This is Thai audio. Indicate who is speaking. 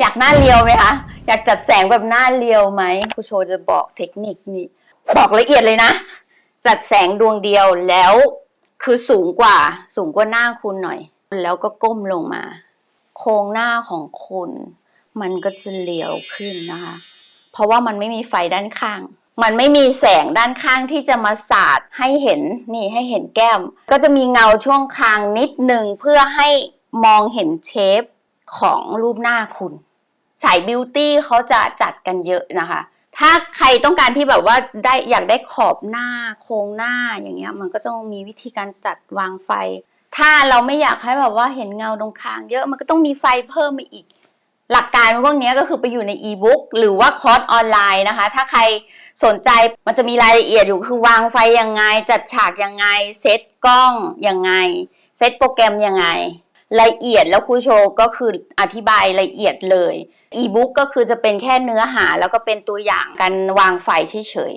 Speaker 1: อยากหน้าเรียวไหมคะ อยากจัดแสงแบบหน้าเรียวไหมครูโชว์จะบอกเทคนิคนี่บอกละเอียดเลยนะ จัดแสงดวงเดียวแล้ว คือสูงกว่า สูงกว่าหน้าคุณหน่อย แล้วก็ก้มลงมา โครงหน้าของคุณ มันก็จะเรียวขึ้นนะคะ เพราะว่ามันไม่มีไฟด้านข้าง มันไม่มีแสงด้านข้างที่จะมาสาดให้เห็นนี่ให้เห็นแก้ม ก็จะมีเงาช่วงคางนิดหนึ่งเพื่อให้มองเห็นเชฟ ของรูปหน้าคุณ สายบิวตี้เขาจะจัดกันเยอะนะคะ ถ้าใครต้องการที่แบบว่าได้อยากได้ขอบหน้าโครงหน้าอย่างเงี้ย มันก็ต้องมีวิธีการจัดวางไฟ ถ้าเราไม่อยากให้แบบว่าเห็นเงาตรงคาง เยอะมันก็ต้องมีไฟเพิ่มมาอีก หลักการพวกนี้ก็คือไปอยู่ในอีบุ๊กหรือว่าคอร์สออนไลน์นะคะ ถ้าใครสนใจมันจะมีรายละเอียดอยู่คือวางไฟยังไง จัดฉากยังไง เซตกล้องยังไง เซตโปรแกรมยังไง ละเอียดแล้วครูโชว์ก็คืออธิบายละเอียดเลยอีบุ๊กก็คือจะเป็นแค่เนื้อหาแล้วก็เป็นตัวอย่างการวางไฟเฉย